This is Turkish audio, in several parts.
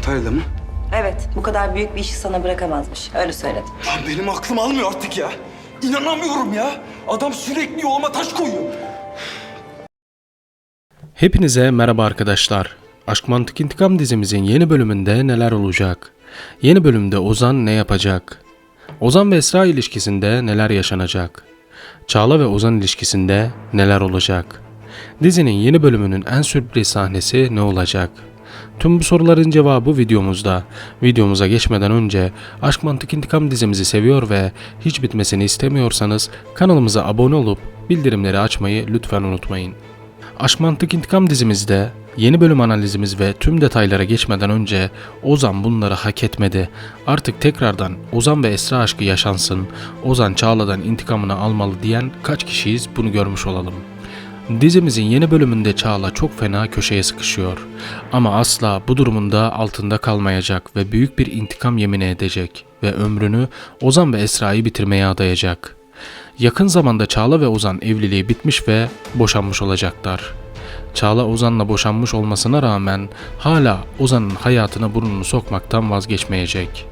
Antalya'da mı? Evet, bu kadar büyük bir işi sana bırakamazmış. Öyle söyledi. Lan benim aklım almıyor artık ya. İnanamıyorum ya. Adam sürekli yoluma taş koyuyor. Hepinize merhaba arkadaşlar. Aşk Mantık İntikam dizimizin yeni bölümünde neler olacak? Yeni bölümde Ozan ne yapacak? Ozan ve Esra ilişkisinde neler yaşanacak? Çağla ve Ozan ilişkisinde neler olacak? Dizinin yeni bölümünün en sürpriz sahnesi ne olacak? Tüm bu soruların cevabı videomuzda. Videomuza geçmeden önce Aşk Mantık İntikam dizimizi seviyor ve hiç bitmesini istemiyorsanız kanalımıza abone olup bildirimleri açmayı lütfen unutmayın. Aşk Mantık İntikam dizimizde yeni bölüm analizimiz ve tüm detaylara geçmeden önce Ozan bunları hak etmedi. Artık tekrardan Ozan ve Esra aşkı yaşansın, Ozan Çağla'dan intikamını almalı diyen kaç kişiyiz bunu görmüş olalım. Dizimizin yeni bölümünde Çağla çok fena köşeye sıkışıyor. Ama asla bu durumunda altında kalmayacak ve büyük bir intikam yemini edecek ve ömrünü Ozan ve Esra'yı bitirmeye adayacak. Yakın zamanda Çağla ve Ozan evliliği bitmiş ve boşanmış olacaklar. Çağla Ozan'la boşanmış olmasına rağmen hala Ozan'ın hayatına burnunu sokmaktan vazgeçmeyecek.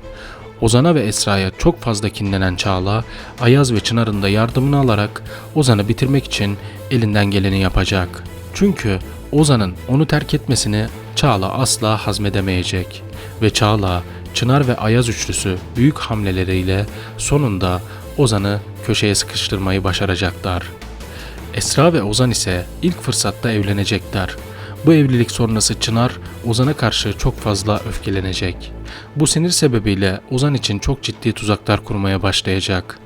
Ozan'a ve Esra'ya çok fazla kinlenen Çağla, Ayaz ve Çınar'ın da yardımını alarak Ozan'ı bitirmek için elinden geleni yapacak. Çünkü Ozan'ın onu terk etmesini Çağla asla hazmedemeyecek. Ve Çağla, Çınar ve Ayaz üçlüsü büyük hamleleriyle sonunda Ozan'ı köşeye sıkıştırmayı başaracaklar. Esra ve Ozan ise ilk fırsatta evlenecekler. Bu evlilik sonrası Çınar Ozan'a karşı çok fazla öfkelenecek. Bu sinir sebebiyle Ozan için çok ciddi tuzaklar kurmaya başlayacak.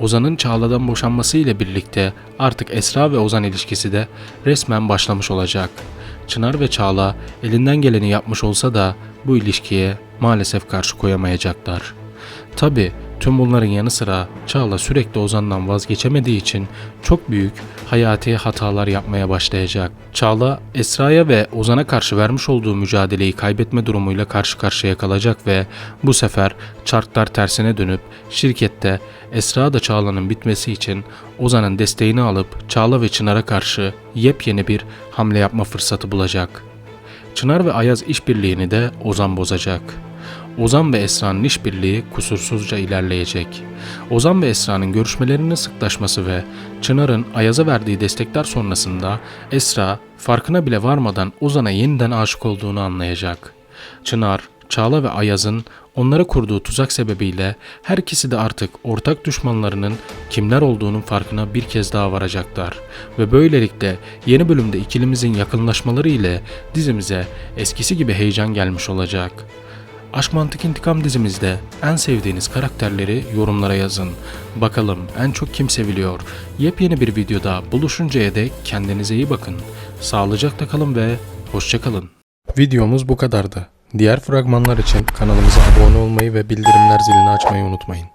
Ozan'ın Çağla'dan boşanması ile birlikte artık Esra ve Ozan ilişkisi de resmen başlamış olacak. Çınar ve Çağla elinden geleni yapmış olsa da bu ilişkiye maalesef karşı koyamayacaklar. Tabi tüm bunların yanı sıra Çağla sürekli Ozan'dan vazgeçemediği için çok büyük hayati hatalar yapmaya başlayacak. Çağla Esra'ya ve Ozan'a karşı vermiş olduğu mücadeleyi kaybetme durumuyla karşı karşıya kalacak ve bu sefer çarklar tersine dönüp şirkette Esra da Çağla'nın bitmesi için Ozan'ın desteğini alıp Çağla ve Çınar'a karşı yepyeni bir hamle yapma fırsatı bulacak. Çınar ve Ayaz işbirliğini de Ozan bozacak. Ozan ve Esra'nın işbirliği kusursuzca ilerleyecek. Ozan ve Esra'nın görüşmelerinin sıklaşması ve Çınar'ın Ayaz'a verdiği destekler sonrasında Esra farkına bile varmadan Ozan'a yeniden aşık olduğunu anlayacak. Çınar, Çağla ve Ayaz'ın onlara kurduğu tuzak sebebiyle her ikisi de artık ortak düşmanlarının kimler olduğunun farkına bir kez daha varacaklar. Ve böylelikle yeni bölümde ikilimizin yakınlaşmaları ile dizimize eskisi gibi heyecan gelmiş olacak. Aşk Mantık İntikam dizimizde en sevdiğiniz karakterleri yorumlara yazın. Bakalım en çok kim seviliyor? Yepyeni bir videoda buluşuncaya dek kendinize iyi bakın. Sağlıcakla kalın ve hoşçakalın. Videomuz bu kadardı. Diğer fragmanlar için kanalımıza abone olmayı ve bildirimler zilini açmayı unutmayın.